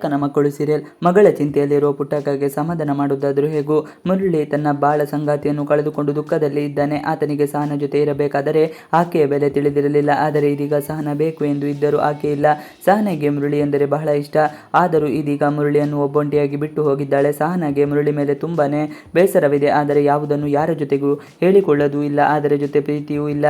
ಅಕ್ಕನ ಮಕ್ಕಳು ಸೀರಿಯಲ್ ಮಗಳ ಚಿಂತೆಯಲ್ಲಿರುವ ಪುಟ್ಟಕ್ಕಾಗಿ ಸಮಾಧಾನ ಮಾಡುವುದಾದರೂ ಹೇಗೂ. ಮುರಳಿ ತನ್ನ ಬಾಳ ಸಂಗಾತಿಯನ್ನು ಕಳೆದುಕೊಂಡು ದುಃಖದಲ್ಲಿ ಇದ್ದಾನೆ. ಆತನಿಗೆ ಸಹನ ಜೊತೆ ಇರಬೇಕಾದರೆ ಆಕೆಯ ಬೆಲೆ ತಿಳಿದಿರಲಿಲ್ಲ. ಆದರೆ ಇದೀಗ ಸಹನ ಬೇಕು ಎಂದು ಇದ್ದರೂ ಆಕೆ ಇಲ್ಲ. ಸಹನಗೆ ಮುರಳಿ ಎಂದರೆ ಬಹಳ ಇಷ್ಟ. ಆದರೂ ಇದೀಗ ಮುರಳಿಯನ್ನು ಒಬ್ಬೊಂಟಿಯಾಗಿ ಬಿಟ್ಟು ಹೋಗಿದ್ದಾಳೆ. ಸಹನಗೆ ಮುರಳಿ ಮೇಲೆ ತುಂಬಾನೇ ಬೇಸರವಿದೆ. ಆದರೆ ಯಾವುದನ್ನು ಯಾರ ಜೊತೆಗೂ ಹೇಳಿಕೊಳ್ಳೋದೂ ಇಲ್ಲ. ಅದರ ಜೊತೆ ಪ್ರೀತಿಯೂ ಇಲ್ಲ.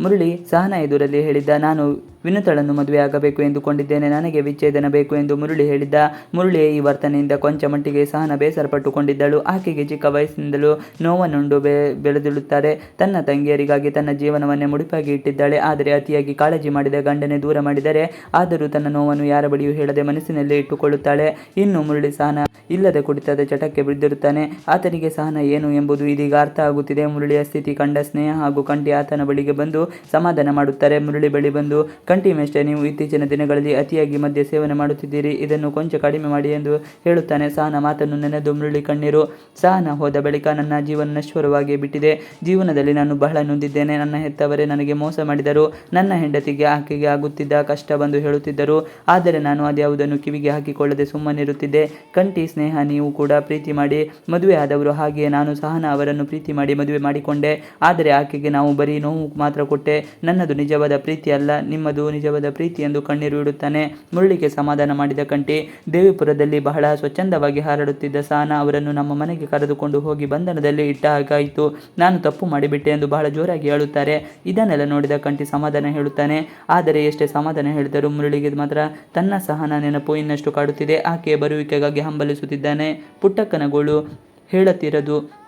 ಮುರಳಿ ಸಹನ ಎದುರಲ್ಲಿ ಹೇಳಿದ್ದ, ನಾನು ವಿನುತಳನ್ನು ಮದುವೆಯಾಗಬೇಕು ಎಂದುಕೊಂಡಿದ್ದೇನೆ. ನನಗೆ ವಿಚ್ಛೇದನ ಬೇಕು ಎಂದು ಮುರುಳಿ ಹೇಳಿದ್ದ ಮುರುಳಿ ಈ ವರ್ತನೆಯಿಂದ ಕೊಂಚ ಮಟ್ಟಿಗೆ ಸಹನ ಬೇಸರಪಟ್ಟುಕೊಂಡಿದ್ದಳು. ಆಕೆಗೆ ಚಿಕ್ಕ ವಯಸ್ಸಿನಿಂದಲೂ ನೋವನ್ನುಂಡು ಬೆ ಬೆಳೆದಿಳುತ್ತಾರೆ ತನ್ನ ತಂಗಿಯರಿಗಾಗಿ ತನ್ನ ಜೀವನವನ್ನೇ ಮುಡಿಪಾಗಿ ಇಟ್ಟಿದ್ದಾಳೆ. ಆದರೆ ಅತಿಯಾಗಿ ಕಾಳಜಿ ಮಾಡಿದ ಗಂಡನೆ ದೂರ ಮಾಡಿದರೆ ಆದರೂ ತನ್ನ ನೋವನ್ನು ಯಾರ ಬಳಿಯೂ ಹೇಳದೆ ಮನಸ್ಸಿನಲ್ಲಿ ಇಟ್ಟುಕೊಳ್ಳುತ್ತಾಳೆ. ಇನ್ನು ಮುರುಳಿ ಸಹನ ಇಲ್ಲದೆ ಕುಡಿತದ ಚಟಕ್ಕೆ ಬಿದ್ದಿರುತ್ತಾನೆ. ಆತನಿಗೆ ಸಹನ ಏನು ಎಂಬುದು ಇದೀಗ ಅರ್ಥ ಆಗುತ್ತಿದೆ. ಮುರುಳಿಯ ಸ್ಥಿತಿ ಕಂಡ ಸ್ನೇಹ ಹಾಗೂ ಕಂಡಿ ಆತನ ಬಳಿಗೆ ಬಂದು ಸಮಾಧಾನ ಮಾಡುತ್ತಾರೆ. ಮುರುಳಿ ಬಳಿ ಬಂದು ಕಂಟಿ ಮೇಷ್ಟೇ ನೀವು ಇತ್ತೀಚಿನ ದಿನಗಳಲ್ಲಿ ಅತಿಯಾಗಿ ಮದ್ಯ ಸೇವನೆ ಮಾಡುತ್ತಿದ್ದೀರಿ. ಇದನ್ನು ಕೊಂಚ ಕಡಿಮೆ ಮಾಡಿ ಎಂದು ಹೇಳುತ್ತಾನೆ. ಸಹನ ಮಾತನ್ನು ನೆನೆದು ಮುರುಳಿ ಕಣ್ಣೀರು. ಸಹನ ಹೋದ ಬಳಿಕ ನನ್ನ ಜೀವನ ನಶ್ವರವಾಗಿ ಬಿಟ್ಟಿದೆ. ಜೀವನದಲ್ಲಿ ನಾನು ಬಹಳ ನೊಂದಿದ್ದೇನೆ. ನನ್ನ ಹೆತ್ತವರೇ ನನಗೆ ಮೋಸ ಮಾಡಿದರು. ನನ್ನ ಹೆಂಡತಿಗೆ, ಆಕೆಗೆ ಆಗುತ್ತಿದ್ದ ಕಷ್ಟ ಬಂದು ಹೇಳುತ್ತಿದ್ದರು. ಆದರೆ ನಾನು ಅದ್ಯಾವುದನ್ನು ಕಿವಿಗೆ ಹಾಕಿಕೊಳ್ಳದೆ ಸುಮ್ಮನಿರುತ್ತಿದ್ದೆ ಕಂಟಿ ಸ್ನೇಹ ನೀವು ಕೂಡ ಪ್ರೀತಿ ಮಾಡಿ. ಮದುವೆ ಆದವರು ಹಾಗೆಯೇ ನಾನು ಸಹನ ಅವರನ್ನು ಪ್ರೀತಿ ಮಾಡಿ ಮದುವೆ ಮಾಡಿಕೊಂಡೆ. ಆದರೆ ಆಕೆಗೆ ನಾವು ಬರೀ ನೋವು ಮಾತ್ರ ಕೊಟ್ಟೆ. ನನ್ನದು ನಿಜವಾದ ಪ್ರೀತಿ ಅಲ್ಲ. ನಿಮ್ಮದು ನಿಜವಾದ ಪ್ರೀತಿ ಎಂದು ಕಣ್ಣೀರು ಇಡುತ್ತಾನೆ. ಮುರಳಿಗೆ ಸಮಾಧಾನ ಮಾಡಿದ ಕಂಠಿ ದೇವಿಪುರದಲ್ಲಿ ಬಹಳ ಸ್ವಚ್ಛಂದವಾಗಿ ಹಾರಾಡುತ್ತಿದ್ದ ಸಾನ ಅವರನ್ನು ನಮ್ಮ ಮನೆಗೆ ಕರೆದುಕೊಂಡು ಹೋಗಿ ಬಂಧನದಲ್ಲಿ ಇಟ್ಟ ಹಾಗಾಯಿತು. ನಾನು ತಪ್ಪು ಮಾಡಿಬಿಟ್ಟೆ ಎಂದು ಬಹಳ ಜೋರಾಗಿ ಹೇಳುತ್ತಾರೆ. ಇದನ್ನೆಲ್ಲ ನೋಡಿದ ಕಂಠಿ ಸಮಾಧಾನ ಹೇಳುತ್ತಾನೆ. ಆದರೆ ಎಷ್ಟೇ ಸಮಾಧಾನ ಹೇಳಿದರೂ ಮುರಳಿಗೆ ಮಾತ್ರ ತನ್ನ ಸಹನ ನೆನಪು ಇನ್ನಷ್ಟು ಕಾಡುತ್ತಿದೆ. ಆಕೆಯ ಬರುವಿಕೆಗಾಗಿ ಹಂಬಲಿಸುತ್ತಿದ್ದಾನೆ. ಪುಟ್ಟಕ್ಕನ ಹೇಳುತ್ತಿರದು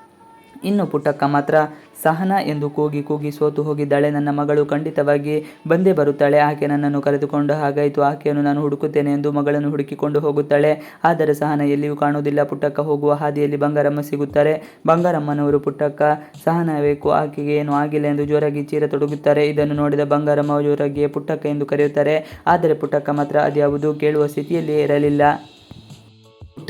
ಇನ್ನು ಪುಟ್ಟಕ್ಕ ಮಾತ್ರ ಸಹನ ಎಂದು ಕೂಗಿ ಕೂಗಿ ಸೋತು ಹೋಗಿದ್ದಾಳೆ. ನನ್ನ ಮಗಳು ಖಂಡಿತವಾಗಿ ಬಂದೇ ಬರುತ್ತಾಳೆ. ಆಕೆ ನನ್ನನ್ನು ಕರೆದುಕೊಂಡು ಹಾಗಾಯಿತು. ಆಕೆಯನ್ನು ನಾನು ಹುಡುಕುತ್ತೇನೆ ಎಂದು ಮಗಳನ್ನು ಹುಡುಕಿಕೊಂಡು ಹೋಗುತ್ತಾಳೆ. ಆದರೆ ಸಹನ ಎಲ್ಲಿಯೂ ಕಾಣುವುದಿಲ್ಲ. ಪುಟ್ಟಕ್ಕ ಹೋಗುವ ಹಾದಿಯಲ್ಲಿ ಬಂಗಾರಮ್ಮ ಸಿಗುತ್ತಾರೆ. ಬಂಗಾರಮ್ಮನವರು ಪುಟ್ಟಕ್ಕ ಸಹನ ಬೇಕು. ಆಕೆಗೆ ಏನು ಆಗಿಲ್ಲ ಎಂದು ಜೋರಾಗಿ ಚೀರ ತೊಡಗುತ್ತಾರೆ ಇದನ್ನು ನೋಡಿದ ಬಂಗಾರಮ್ಮ ಜೋರಾಗಿ ಪುಟ್ಟಕ್ಕ ಎಂದು ಕರೆಯುತ್ತಾರೆ. ಆದರೆ ಪುಟ್ಟಕ್ಕ ಮಾತ್ರ ಅದ್ಯಾವುದು ಕೇಳುವ ಸ್ಥಿತಿಯಲ್ಲಿಯೇ ಇರಲಿಲ್ಲ.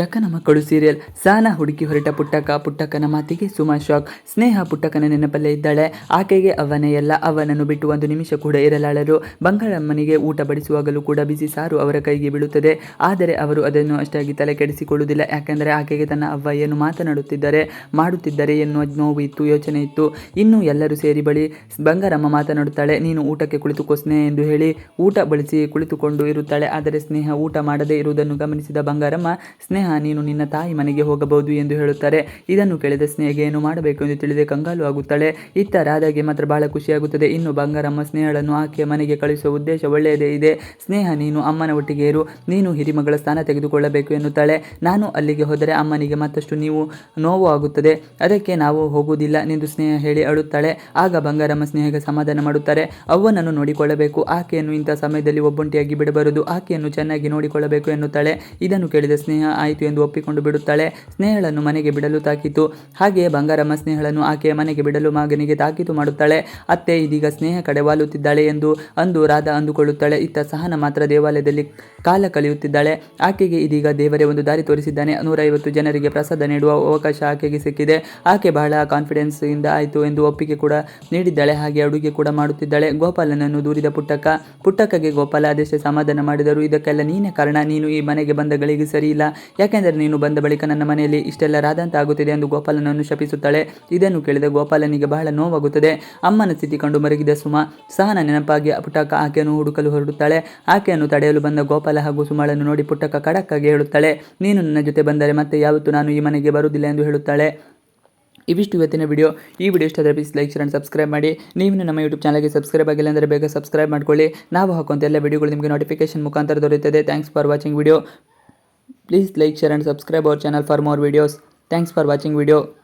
ಪುಟ್ಟಕ್ಕನ ಮಕ್ಕಳು ಸೀರಿಯಲ್ ಸಾನ ಹುಡುಕಿ ಹೊರಟ ಪುಟ್ಟಕ್ಕ, ಪುಟ್ಟಕ್ಕನ ಮಾತಿಗೆ ಸುಮಾ ಶಾಕ್, ಸ್ನೇಹ ಪುಟ್ಟಕ್ಕನ ನೆನಪಲ್ಲೇ ಇದ್ದಾಳೆ. ಆಕೆಗೆ ಅವನೇ ಎಲ್ಲ ಅವನನ್ನು ಬಿಟ್ಟು ಒಂದು ನಿಮಿಷ ಕೂಡ ಇರಲಾಳರು ಬಂಗಾರಮ್ಮನಿಗೆ ಊಟ ಬಡಿಸುವಾಗಲೂ ಕೂಡ ಬಿಸಿ ಸಾರು ಅವರ ಕೈಗೆ ಬೀಳುತ್ತದೆ. ಆದರೆ ಅವರು ಅದನ್ನು ಅಷ್ಟಾಗಿ ತಲೆ ಕೆಡಿಸಿಕೊಳ್ಳುವುದಿಲ್ಲ. ಯಾಕೆಂದರೆ ಆಕೆಗೆ ತನ್ನ ಅವ್ವ ಏನು ಮಾತನಾಡುತ್ತಿದ್ದಾರೆ, ಮಾಡುತ್ತಿದ್ದಾರೆ ಎನ್ನುವ ನೋವು ಇತ್ತು, ಯೋಚನೆ ಇತ್ತು. ಇನ್ನು ಎಲ್ಲರೂ ಸೇರಿ ಬಳಿ ಬಂಗಾರಮ್ಮ ಮಾತನಾಡುತ್ತಾಳೆ. ನೀನು ಊಟಕ್ಕೆ ಕುಳಿತುಕೋ ಸ್ನೇಹ ಎಂದು ಹೇಳಿ ಊಟ ಬಳಸಿ ಕುಳಿತುಕೊಂಡು ಇರುತ್ತಾಳೆ. ಆದರೆ ಸ್ನೇಹ ಊಟ ಮಾಡದೇ ಇರುವುದನ್ನು ಗಮನಿಸಿದ ಬಂಗಾರಮ್ಮ, ಸ್ನೇಹ ನೀನು ನಿನ್ನ ತಾಯಿ ಮನೆಗೆ ಹೋಗಬಹುದು ಎಂದು ಹೇಳುತ್ತಾರೆ. ಇದನ್ನು ಕೇಳಿದ ಸ್ನೇಹಗೆ ಏನು ಮಾಡಬೇಕು ಎಂದು ತಿಳಿದೇ ಕಂಗಾಲು ಆಗುತ್ತಾಳೆ. ಇತ್ತ ರಾಧಾಗೆ ಮಾತ್ರ ಬಹಳ ಖುಷಿಯಾಗುತ್ತದೆ. ಇನ್ನು ಬಂಗಾರಮ್ಮ ಸ್ನೇಹಳನ್ನು ಆಕೆಯ ಮನೆಗೆ ಕಳಿಸುವ ಉದ್ದೇಶ ಒಳ್ಳೆಯದೇ ಇದೆ. ಸ್ನೇಹ ನೀನು ಅಮ್ಮನ ಒಟ್ಟಿಗೆ ಇರು. ನೀನು ಹಿರಿಮಗಳ ಸ್ಥಾನ ತೆಗೆದುಕೊಳ್ಳಬೇಕು ಎನ್ನುತ್ತಾಳೆ. ನಾನು ಅಲ್ಲಿಗೆ ಹೋದರೆ ಅಮ್ಮನಿಗೆ ಮತ್ತಷ್ಟು ನೀವು ನೋವು ಆಗುತ್ತದೆ. ಅದಕ್ಕೆ ನಾವು ಹೋಗುವುದಿಲ್ಲ ಎಂದು ಸ್ನೇಹ ಹೇಳಿ ಅಳುತ್ತಾಳೆ. ಆಗ ಬಂಗಾರಮ್ಮ ಸ್ನೇಹಗೆ ಸಮಾಧಾನ ಮಾಡುತ್ತಾರೆ. ಅವ್ವನನ್ನು ನೋಡಿಕೊಳ್ಳಬೇಕು. ಆಕೆಯನ್ನು ಇಂಥ ಸಮಯದಲ್ಲಿ ಒಬ್ಬೊಂಟಿಯಾಗಿ ಬಿಡಬಾರದು. ಆಕೆಯನ್ನು ಚೆನ್ನಾಗಿ ನೋಡಿಕೊಳ್ಳಬೇಕು ಎನ್ನುತ್ತಾಳೆ. ಇದನ್ನು ಕೇಳಿದ ಸ್ನೇಹ, ಆಯಿತು ಎಂದು ಒಪ್ಪಿಕೊಂಡು ಬಿಡುತ್ತಾಳೆ. ಸ್ನೇಹಳನ್ನು ಮನೆಗೆ ಬಿಡಲು ತಾಕೀತು. ಹಾಗೆಯೇ ಬಂಗಾರಮ್ಮ ಸ್ನೇಹಳನ್ನು ಆಕೆಯ ಮನೆಗೆ ಬಿಡಲು ಮಗನಿಗೆ ತಾಕೀತು ಮಾಡುತ್ತಾಳೆ. ಅತ್ತೆ ಇದೀಗ ಸ್ನೇಹ ಕಡೆ ವಾಲುತ್ತಿದ್ದಾಳೆ ಎಂದು ಅಂದು ರಾಧ ಅಂದುಕೊಳ್ಳುತ್ತಾಳೆ. ಇತ್ತ ಸಹನ ಮಾತ್ರ ದೇವಾಲಯದಲ್ಲಿ ಕಾಲ ಕಳೆಯುತ್ತಿದ್ದಾಳೆ. ಆಕೆಗೆ ಇದೀಗ ದೇವರೇ ಒಂದು ದಾರಿ ತೋರಿಸಿದ್ದಾನೆ. ನೂರೈವತ್ತು ಜನರಿಗೆ ಪ್ರಸಾದ ನೀಡುವ ಅವಕಾಶ ಆಕೆಗೆ ಸಿಕ್ಕಿದೆ. ಆಕೆ ಬಹಳ ಕಾನ್ಫಿಡೆನ್ಸ್ ಇಂದ ಆಯಿತು ಎಂದು ಒಪ್ಪಿಗೆ ಕೂಡ ನೀಡಿದ್ದಾಳೆ. ಹಾಗೆ ಅಡುಗೆ ಕೂಡ ಮಾಡುತ್ತಿದ್ದಾಳೆ. ಗೋಪಾಲನನ್ನು ದೂರಿದ ಪುಟ್ಟಕ್ಕ. ಪುಟ್ಟಕ್ಕಗೆ ಗೋಪಾಲ ಅದೆಷ್ಟೇ ಸಮಾಧಾನ ಮಾಡಿದರು. ಇದಕ್ಕೆಲ್ಲ ನೀನೇ ಕಾರಣ. ನೀನು ಈ ಮನೆಗೆ ಬಂದ ಗಳಿಗೆ ಸರಿ ಇಲ್ಲ ಯಾಕೆಂದರೆ ನೀನು ಬಂದ ಬಳಿಕ ನನ್ನ ಮನೆಯಲ್ಲಿ ಇಷ್ಟೆಲ್ಲ ಆಗುತ್ತಿದೆ ಎಂದು ಗೋಪಾಲನನ್ನು ಶಪಿಸುತ್ತಾಳೆ. ಇದನ್ನು ಕೇಳಿದ ಗೋಪಾಲನಿಗೆ ಬಹಳ ನೋವಾಗುತ್ತದೆ. ಅಮ್ಮನ ಸ್ಥಿತಿ ಕಂಡು ಮರಗಿದ ಸುಮ ಸಹನ ನೆನಪಾಗಿ ಪುಟ್ಟಕ್ಕ ಆಕೆಯನ್ನು ಹುಡುಕಲು ಹೊರಡುತ್ತಾಳೆ. ಆಕೆಯನ್ನು ತಡೆಯಲು ಬಂದ ಗೋಪಾಲ ಹಾಗೂ ಸುಮಳನ್ನು ನೋಡಿ ಪುಟ್ಟಕ್ಕ ಖಡಕ್ಕಾಗಿ ಹೇಳುತ್ತಾಳೆ, ನೀನು ನನ್ನ ಜೊತೆ ಬಂದರೆ ಮತ್ತೆ ಯಾವತ್ತೂ ನಾನು ಈ ಮನೆಗೆ ಬರುವುದಿಲ್ಲ ಎಂದು ಹೇಳುತ್ತಾಳೆ. ಇವಿಷ್ಟು ಇವತ್ತಿನ ವಿಡಿಯೋ. ಈ ವಿಡಿಯೋ ಇಷ್ಟ ಆದರೆ please like share and subscribe ಮಾಡಿ. ನೀವು ನಮ್ಮ ಯೂಟ್ಯೂಬ್ ಚಾನಲ್ಗೆ ಸಬ್ಸ್ಕ್ರೈಬ್ ಆಗಿಲ್ಲ ಅಂದರೆ ಬೇಗ ಸಬ್ಸ್ಕ್ರೈಬ್ ಮಾಡ್ಕೊಳ್ಳಿ. ನಾವು ಹಾಕುವಂಥ ಎಲ್ಲ ವಿಡಿಯೋಗಳು ನಿಮಗೆ ನೋಟಿಫಿಕೇಶನ್ ಮುಖಾಂತರ ದೊರೆಯುತ್ತದೆ. Thanks for watching video Please like, share and subscribe our channel for more videos. Thanks for watching video.